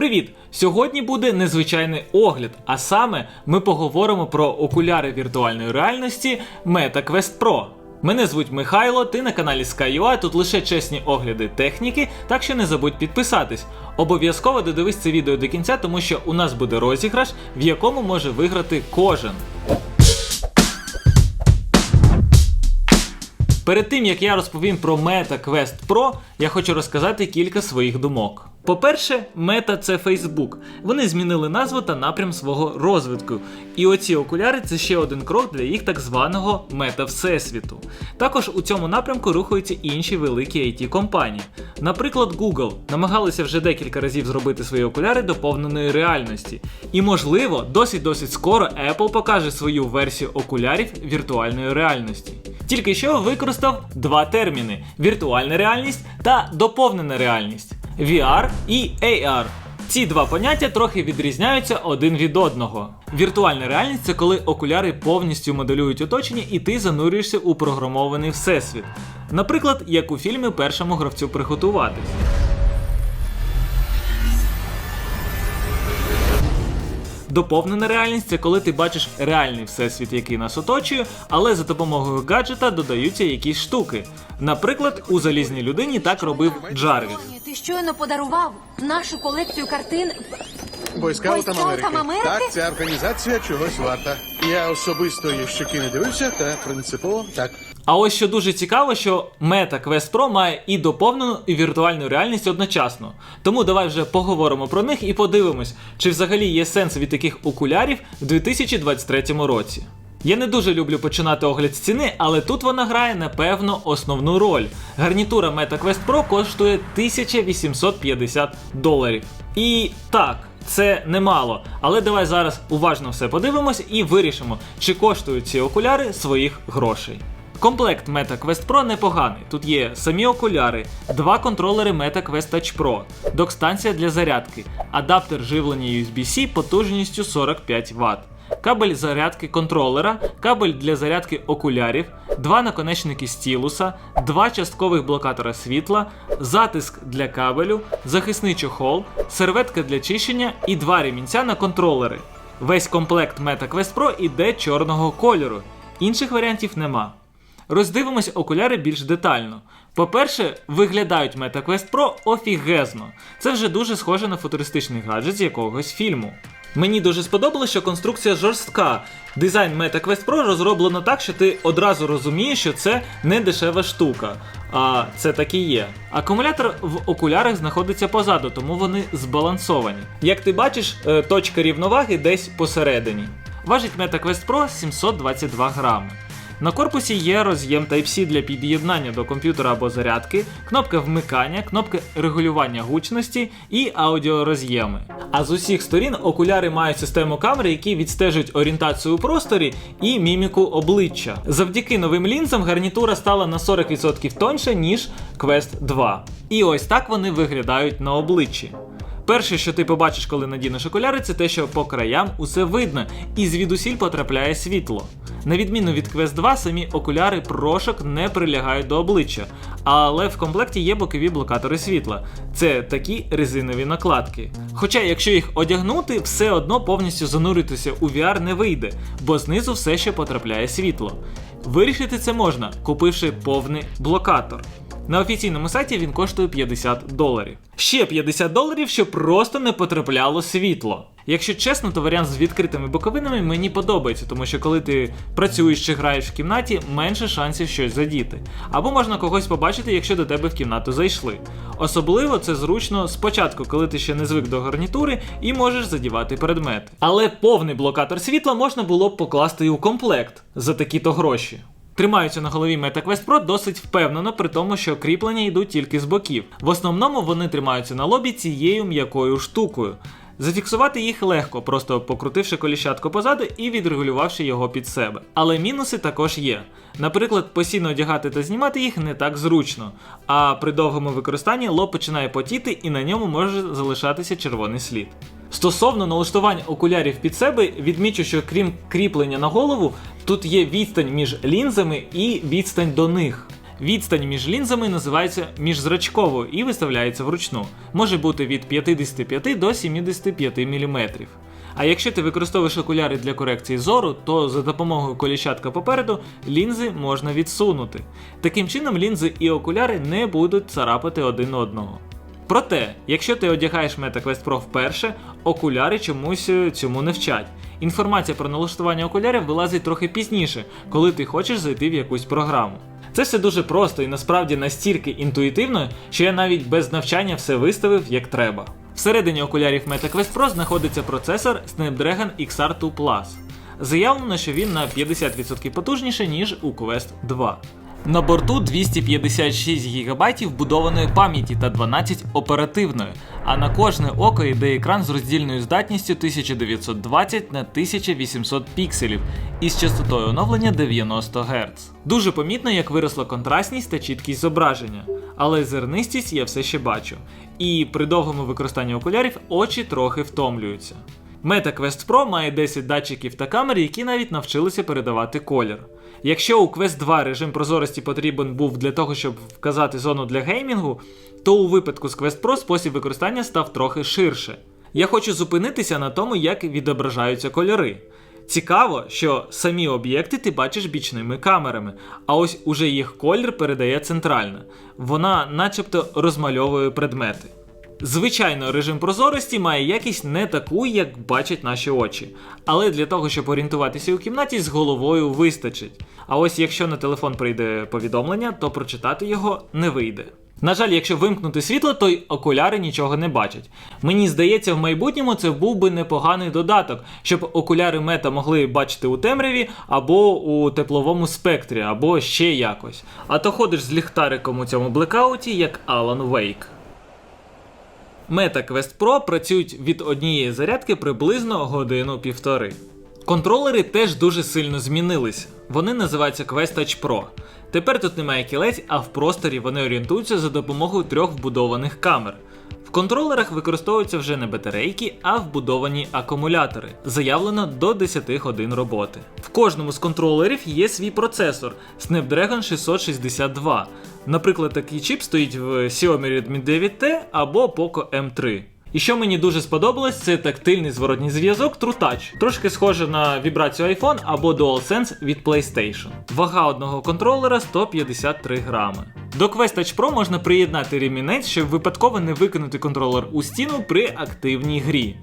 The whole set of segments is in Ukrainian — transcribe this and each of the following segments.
Привіт! Сьогодні буде незвичайний огляд, а саме ми поговоримо про окуляри віртуальної реальності Meta Quest Pro. Мене звуть Михайло, ти на каналі SkyUI, тут лише чесні огляди техніки, так що не забудь підписатись. Обов'язково додивись це відео до кінця, тому що у нас буде розіграш, в якому може виграти кожен. Перед тим як я розповім про Meta Quest Pro, я хочу розказати кілька своїх думок. По-перше, Meta це Facebook. Вони змінили назву та напрям свого розвитку. І оці окуляри це ще один крок для їх так званого мета всесвіту. Також у цьому напрямку рухаються інші великі it компанії. Наприклад, Google намагалися вже декілька разів зробити свої окуляри до повненої реальності. І можливо, досить досить скоро Apple покаже свою версію окулярів віртуальної реальності. Тільки що використав два терміни: віртуальна реальність та доповнена реальність VR і AR. Ці два поняття трохи відрізняються один від одного. Віртуальна реальність це коли окуляри повністю моделюють оточення і ти занурюєшся у програмований всесвіт. Наприклад, як у фільмі першому гравцю приготуватись. Доповнена реальність це коли ти бачиш реальний всесвіт, який нас оточує, але за допомогою гаджета додаються якісь штуки. Наприклад, у залізній людині так робив Джарвіс. Ти щойно подарував нашу колекцію картин. Бойскаутам Бойскаутам Америки. Америки? Так, ця організація чогось варта. Я особисто її щоки не дивився, та принципово так. А ось що дуже цікаво, що Meta Quest Pro має і доповнену, і віртуальну реальність одночасно. Тому давай вже поговоримо про них і подивимось, чи взагалі є сенс від таких окулярів в 2023 році. Я не дуже люблю починати огляд з ціни, але тут вона грає напевно основну роль. Гарнітура Meta Quest Pro коштує 1850 доларів. І так, це немало. Але давай зараз уважно все подивимось і вирішимо, чи коштують ці окуляри своїх грошей. Комплект Meta Quest Pro непоганий. Тут є самі окуляри, два контролери Meta Quest Touch Pro, док-станція для зарядки, адаптер живлення USB-C потужністю 45 Вт. Кабель зарядки контролера, кабель для зарядки окулярів, два наконечники стілуса, два часткових блокатора світла, затиск для кабелю, захисний чохол, серветка для чищення і два ремінця на контролери. Весь комплект Meta Quest Pro іде чорного кольору. Інших варіантів нема. Роздивимось окуляри більш детально. По-перше, виглядають Meta Quest Pro офігезно. Це вже дуже схоже на футуристичний гаджет з якогось фільму. Мені дуже сподобалося, що конструкція жорстка. Дизайн Meta Quest Pro розроблено так, що ти одразу розумієш, що це не дешева штука. А це так і є. Акумулятор в окулярах знаходиться позаду, тому вони збалансовані. Як ти бачиш, е, точка рівноваги десь посередині. Важить Meta Quest Pro 722 грами. На корпусі є роз'єм Type-C для під'єднання до комп'ютера або зарядки, кнопка вмикання, кнопка регулювання гучності і аудіороз'єми. А з усіх сторін окуляри мають систему камер, які відстежують орієнтацію у просторі і міміку обличчя. Завдяки новим лінзам гарнітура стала на 40% тоньше, ніж Quest 2. І ось так вони виглядають на обличчі. Перше, що ти побачиш, коли надінеш окуляри, це те, що по краям усе видно, і звідусіль потрапляє світло. На відміну від Quest 2, самі окуляри прошок не прилягають до обличчя, але в комплекті є бокові блокатори світла. Це такі резинові накладки. Хоча, якщо їх одягнути, все одно повністю зануритися у VR не вийде, бо знизу все ще потрапляє світло. Вирішити це можна, купивши повний блокатор. На офіційному сайті він коштує 50 доларів. Ще 50 доларів, щоб просто не потрапляло світло. Якщо чесно, то варіант з відкритими боковинами мені подобається, тому що коли ти працюєш чи граєш в кімнаті, менше шансів щось задіти. Або можна когось побачити, якщо до тебе в кімнату зайшли. Особливо це зручно спочатку, коли ти ще не звик до гарнітури і можеш задівати предмети. Але повний блокатор світла можна було б покласти і у комплект за такі-то гроші. Тримаються на голові Meta Quest Pro досить впевнено, при тому, що кріплення йдуть тільки з боків. В основному вони тримаються на лобі цією м'якою штукою. Зафіксувати їх легко, просто покрутивши коліщатко позаду і відрегулювавши його під себе. Але мінуси також є. Наприклад, постійно одягати та знімати їх не так зручно, а при довгому використанні лоб починає потіти і на ньому може залишатися червоний слід. Стосовно налаштування окулярів під себе, відмічу, що крім кріплення на голову, тут є відстань між лінзами і відстань до них. Відстань між лінзами називається міжзрачковою і виставляється вручну. Може бути від 55 до 75 мм. А якщо ти використовуєш окуляри для корекції зору, то за допомогою коліщатка попереду лінзи можна відсунути. Таким чином лінзи і окуляри не будуть царапати один одного. Проте, якщо ти одягаєш MetaQuest Pro вперше, окуляри чомусь е, цьому не вчать. Інформація про налаштування окулярів вилазить трохи пізніше, коли ти хочеш зайти в якусь програму. Це все дуже просто і насправді настільки інтуїтивно, що я навіть без навчання все виставив як треба. Всередині окулярів MetaQuest Pro знаходиться процесор Snapdragon XR2 Plus. Заявлено, що він на 50% потужніше, ніж у Quest 2. На борту 256 ГБ вбудованої пам'яті та 12 оперативної, а на кожне око йде екран з роздільною здатністю 1920 на 1800 пікселів із частотою оновлення 90 Гц. Дуже помітно, як виросла контрастність та чіткість зображення, але зернистість я все ще бачу. І при довгому використанні окулярів очі трохи втомлюються. Meta Quest Pro має 10 датчиків та камер, які навіть навчилися передавати колір. Якщо у Quest 2 режим прозорості потрібен був для того, щоб вказати зону для геймінгу, то у випадку з Quest Pro спосіб використання став трохи ширше. Я хочу зупинитися на тому, як відображаються кольори. Цікаво, що самі об'єкти ти бачиш бічними камерами, а ось уже їх колір передає центральна. Вона начебто розмальовує предмети. Звичайно, режим прозорості має якість не таку, як бачать наші очі. Але для того, щоб орієнтуватися у кімнаті, з головою вистачить. А ось якщо на телефон прийде повідомлення, то прочитати його не вийде. На жаль, якщо вимкнути світло, то й окуляри нічого не бачать. Мені здається, в майбутньому це був би непоганий додаток, щоб окуляри мета могли бачити у темряві або у тепловому спектрі, або ще якось. А то ходиш з ліхтариком у цьому блекауті, як Алан Вейк. Meta Quest Pro працюють від однієї зарядки приблизно годину-півтори. Контролери теж дуже сильно змінилися. Вони називаються Quest Touch Pro. Тепер тут немає кілець, а в просторі вони орієнтуються за допомогою трьох вбудованих камер. В контролерах використовуються вже не батарейки, а вбудовані акумулятори. Заявлено до 10 годин роботи. В кожному з контролерів є свій процесор Snapdragon 662. Наприклад, такий чіп стоїть в Xiaomi Redmi 9T або Poco M3. І що мені дуже сподобалось, це тактильний зворотній зв'язок TrueTouch. Трошки схоже на вібрацію iPhone або DualSense від PlayStation. Вага одного контролера 153 грами. До Quest Touch Pro можна приєднати ремінець, щоб випадково не викинути контролер у стіну при активній грі.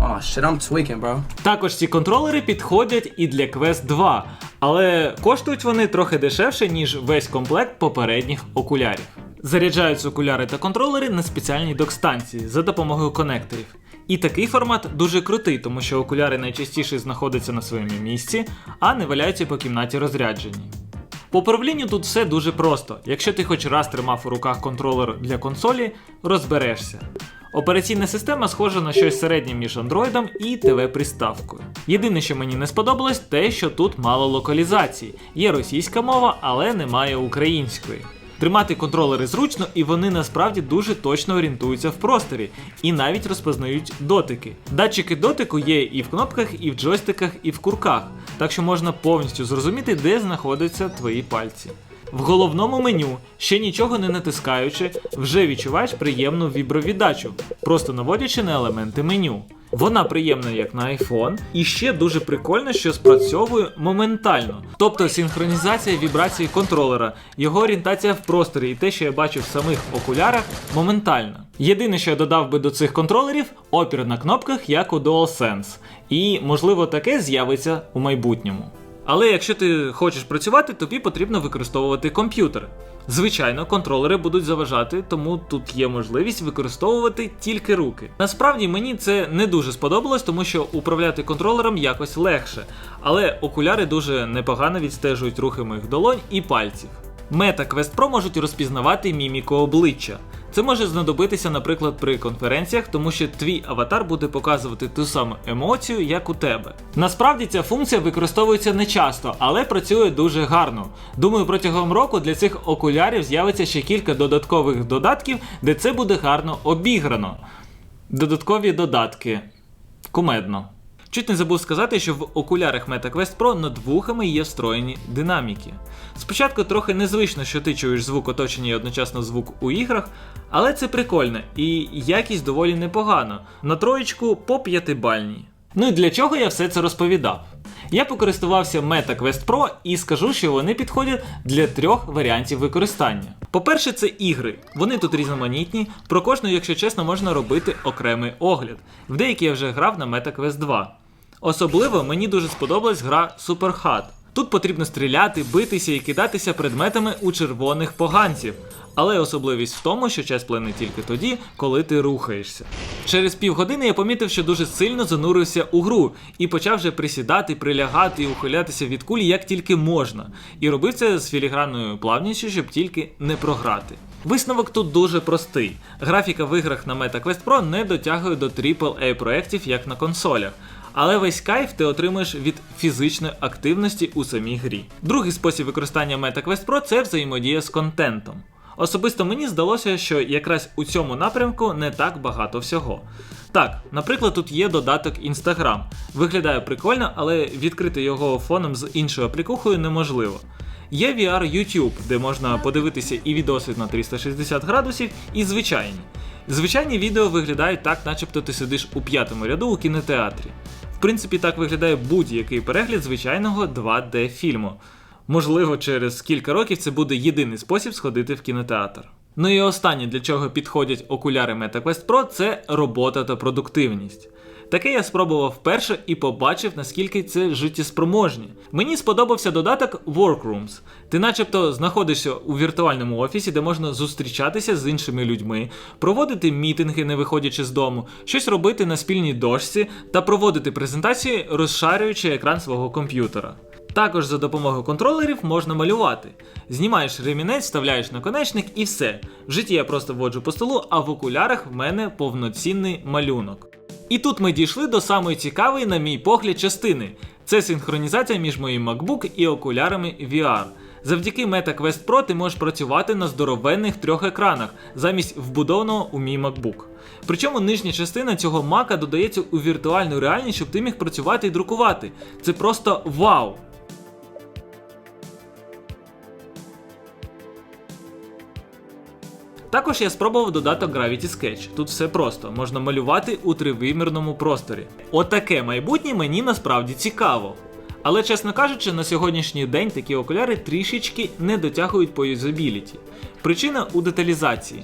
Oh shit, I'm tweaking, bro. Також ці контролери підходять і для Quest 2, але коштують вони трохи дешевше, ніж весь комплект попередніх окулярів. Заряджаються окуляри та контролери на спеціальній док-станції за допомогою конекторів. І такий формат дуже крутий, тому що окуляри найчастіше знаходяться на своєму місці, а не валяються по кімнаті розрядженій. По управлінню тут все дуже просто. Якщо ти хоч раз тримав у руках контролер для консолі, розберешся. Операційна система схожа на щось середнє між Android і ТВ-приставкою. Єдине, що мені не сподобалось, те, що тут мало локалізації. Є російська мова, але немає української. Тримати контролери зручно, і вони насправді дуже точно орієнтуються в просторі і навіть розпознають дотики. Датчики дотику є і в кнопках, і в джойстиках, і в курках, так що можна повністю зрозуміти, де знаходяться твої пальці. В головному меню, ще нічого не натискаючи, вже відчуваєш приємну вібровіддачу, просто наводячи на елементи меню. Вона приємна як на iPhone, і ще дуже прикольно, що спрацьовує моментально. Тобто синхронізація вібрації контролера, його орієнтація в просторі і те, що я бачу в самих окулярах, моментальна. Єдине, що я додав би до цих контролерів, опір на кнопках, як у DualSense. І можливо таке з'явиться у майбутньому. Але якщо ти хочеш працювати, тобі потрібно використовувати комп'ютер. Звичайно, контролери будуть заважати, тому тут є можливість використовувати тільки руки. Насправді мені це не дуже сподобалось, тому що управляти контролером якось легше, але окуляри дуже непогано відстежують рухи моїх долонь і пальців. Meta Quest Pro можуть розпізнавати міміку обличчя. Це може знадобитися, наприклад, при конференціях, тому що твій аватар буде показувати ту саму емоцію, як у тебе. Насправді ця функція використовується не часто, але працює дуже гарно. Думаю, протягом року для цих окулярів з'явиться ще кілька додаткових додатків, де це буде гарно обіграно. Додаткові додатки. Кумедно. Чуть не забув сказати, що в окулярах MetaQuest Pro над вухами є встроєні динаміки. Спочатку трохи незвично, що ти чуєш звук оточення і одночасно звук у іграх, але це прикольно і якість доволі непогана. На троєчку по п'ятибальній. Ну і для чого я все це розповідав? Я покористувався MetaQuest Pro і скажу, що вони підходять для трьох варіантів використання. По-перше, це ігри. Вони тут різноманітні, про кожну, якщо чесно, можна робити окремий огляд. В деякі я вже грав на MetaQuest 2. Особливо мені дуже сподобалась гра Hot. Тут потрібно стріляти, битися і кидатися предметами у червоних поганців. Але особливість в тому, що час плине тільки тоді, коли ти рухаєшся. Через півгодини я помітив, що дуже сильно занурився у гру і почав вже присідати, прилягати і ухилятися від кулі як тільки можна. І робив це з філігранною плавністю, щоб тільки не програти. Висновок тут дуже простий. Графіка в іграх на MetaQuest Pro не дотягує до AAA проєктів, як на консолях. Але весь кайф ти отримуєш від фізичної активності у самій грі. Другий спосіб використання MetaQuest Pro це взаємодія з контентом. Особисто мені здалося, що якраз у цьому напрямку не так багато всього. Так, наприклад, тут є додаток Instagram. Виглядає прикольно, але відкрити його фоном з іншою аплікухою неможливо. Є VR YouTube, де можна подивитися і відосвіт на 360 градусів, і звичайні. Звичайні відео виглядають так, начебто ти сидиш у п'ятому ряду у кінотеатрі. В принципі, так виглядає будь-який перегляд звичайного 2D фільму. Можливо, через кілька років це буде єдиний спосіб сходити в кінотеатр. Ну і останнє, для чого підходять окуляри MetaQuest Pro, це робота та продуктивність. Таке я спробував вперше і побачив, наскільки це життєспроможні. Мені сподобався додаток Workrooms. Ти начебто знаходишся у віртуальному офісі, де можна зустрічатися з іншими людьми, проводити мітинги, не виходячи з дому, щось робити на спільній дошці та проводити презентації, розшарюючи екран свого комп'ютера. Також за допомогою контролерів можна малювати. Знімаєш ремінець, вставляєш наконечник і все. В житті я просто вводжу по столу, а в окулярах в мене повноцінний малюнок. І тут ми дійшли до самої цікавої, на мій погляд, частини. Це синхронізація між моїм MacBook і окулярами VR. Завдяки MetaQuest Pro ти можеш працювати на здоровенних трьох екранах замість вбудованого у мій MacBook. Причому нижня частина цього мака додається у віртуальну реальність, щоб ти міг працювати і друкувати. Це просто вау! Також я спробував додаток Gravity Sketch. Тут все просто, можна малювати у тривимірному просторі. Отаке майбутнє мені насправді цікаво. Але, чесно кажучи, на сьогоднішній день такі окуляри трішечки не дотягують по юзабіліті. Причина у деталізації.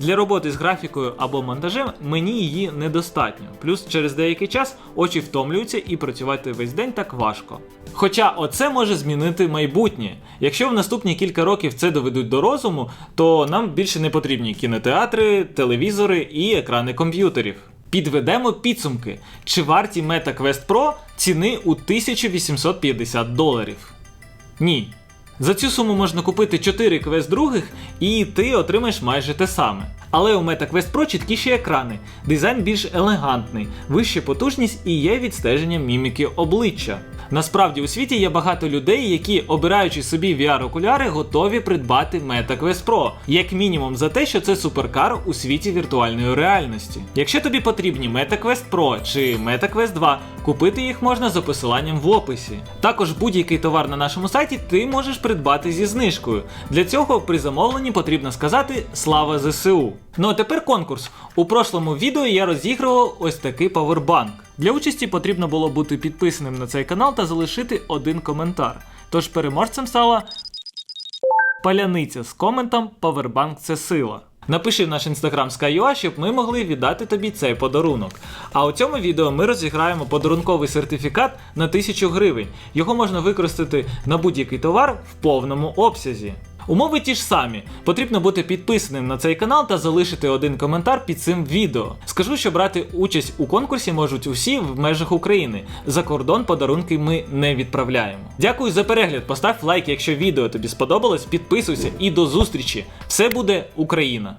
Для роботи з графікою або монтажем мені її недостатньо. Плюс через деякий час очі втомлюються і працювати весь день так важко. Хоча оце може змінити майбутнє. Якщо в наступні кілька років це доведуть до розуму, то нам більше не потрібні кінотеатри, телевізори і екрани комп'ютерів. Підведемо підсумки. Чи варті MetaQuest Pro ціни у 1850 доларів? Ні. За цю суму можна купити 4 квест других, і ти отримаєш майже те саме. Але у MetaQuest Pro чіткіші екрани, дизайн більш елегантний, вища потужність і є відстеження міміки обличчя. Насправді у світі є багато людей, які, обираючи собі VR-окуляри, готові придбати MetaQuest Pro, як мінімум за те, що це суперкар у світі віртуальної реальності. Якщо тобі потрібні MetaQuest Pro чи MetaQuest 2, купити їх можна за посиланням в описі. Також будь-який товар на нашому сайті ти можеш придбати зі знижкою. Для цього при замовленні потрібно сказати Слава ЗСУ. Ну а тепер конкурс. У прошлому відео я розігрував ось такий павербанк. Для участі потрібно було бути підписаним на цей канал та залишити один коментар. Тож переможцем стала паляниця з коментом Павербанк це сила. Напиши в наш інстаграм Sky.ua, щоб ми могли віддати тобі цей подарунок. А у цьому відео ми розіграємо подарунковий сертифікат на 1000 гривень. Його можна використати на будь-який товар в повному обсязі. Умови ті ж самі. Потрібно бути підписаним на цей канал та залишити один коментар під цим відео. Скажу, що брати участь у конкурсі можуть усі в межах України. За кордон подарунки ми не відправляємо. Дякую за перегляд. Постав лайк, якщо відео тобі сподобалось, підписуйся і до зустрічі. Все буде Україна!